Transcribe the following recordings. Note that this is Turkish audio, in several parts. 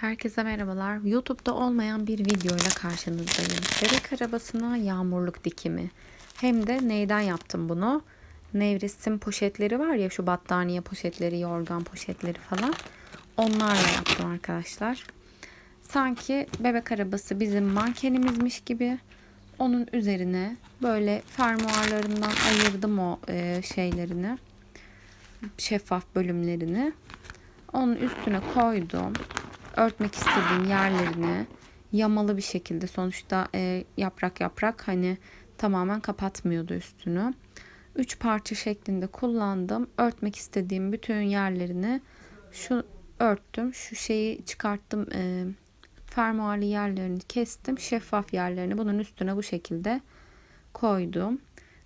Herkese merhabalar. YouTube'da olmayan bir videoyla karşınızdayım. Bebek arabasına yağmurluk dikimi. Hem de neyden yaptım bunu? Nevresim poşetleri var ya şu battaniye poşetleri, yorgan poşetleri falan. Onlarla yaptım arkadaşlar. Sanki bebek arabası bizim mankenimizmiş gibi onun üzerine böyle fermuarlarından ayırdım o e, şeylerini. Şeffaf bölümlerini. Onun üstüne koydum. Örtmek istediğim yerlerini yamalı bir şekilde sonuçta e, yaprak yaprak hani tamamen kapatmıyordu üstünü. Üç parça şeklinde kullandım. Örtmek istediğim bütün yerlerini şu örttüm. Şu şeyi çıkarttım. E, fermuarlı yerlerini kestim. Şeffaf yerlerini bunun üstüne bu şekilde koydum.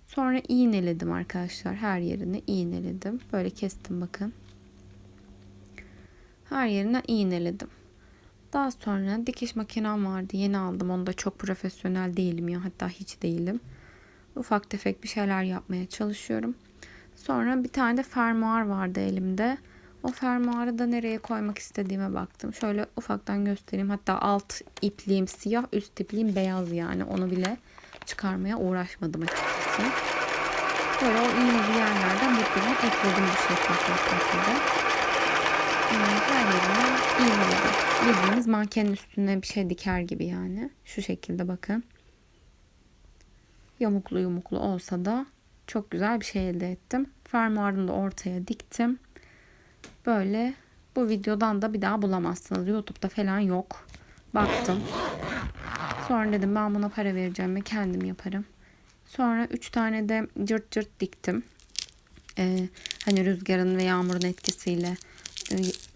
Sonra iğneledim arkadaşlar. Her yerini iğneledim. Böyle kestim bakın. Her yerine iğneledim. Daha sonra dikiş makinem vardı. Yeni aldım. Onda çok profesyonel değilim ya. Hatta hiç değilim. Ufak tefek bir şeyler yapmaya çalışıyorum. Sonra bir tane de fermuar vardı elimde. O fermuarı da nereye koymak istediğime baktım. Şöyle ufaktan göstereyim. Hatta alt ipliğim siyah, üst ipliğim beyaz yani. Onu bile çıkarmaya uğraşmadım açıkçası. Böyle o iğneli yerlerden birbirine ekledim bu şekilde. Her yerine iğneledim. Bildiğiniz mankenin üstüne bir şey diker gibi yani. Şu şekilde bakın. Yamuklu yumuklu olsa da çok güzel bir şey elde ettim. Fermuarını da ortaya diktim. Böyle bu videodan da bir daha bulamazsınız. YouTube'da falan yok. Baktım. Sonra dedim ben buna para vereceğim ve kendim yaparım. Sonra 3 tane de cırt cırt diktim. Ee, hani rüzgarın ve yağmurun etkisiyle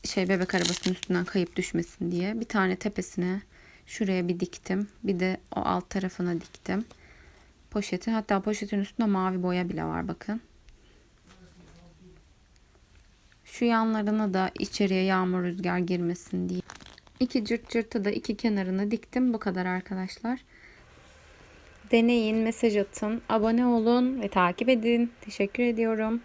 şey bebek arabasının üstünden kayıp düşmesin diye. Bir tane tepesine şuraya bir diktim. Bir de o alt tarafına diktim. Poşetin hatta poşetin üstünde mavi boya bile var bakın. Şu yanlarına da içeriye yağmur rüzgar girmesin diye. İki cırt cırtı da iki kenarına diktim. Bu kadar arkadaşlar. Deneyin, mesaj atın, abone olun ve takip edin. Teşekkür ediyorum.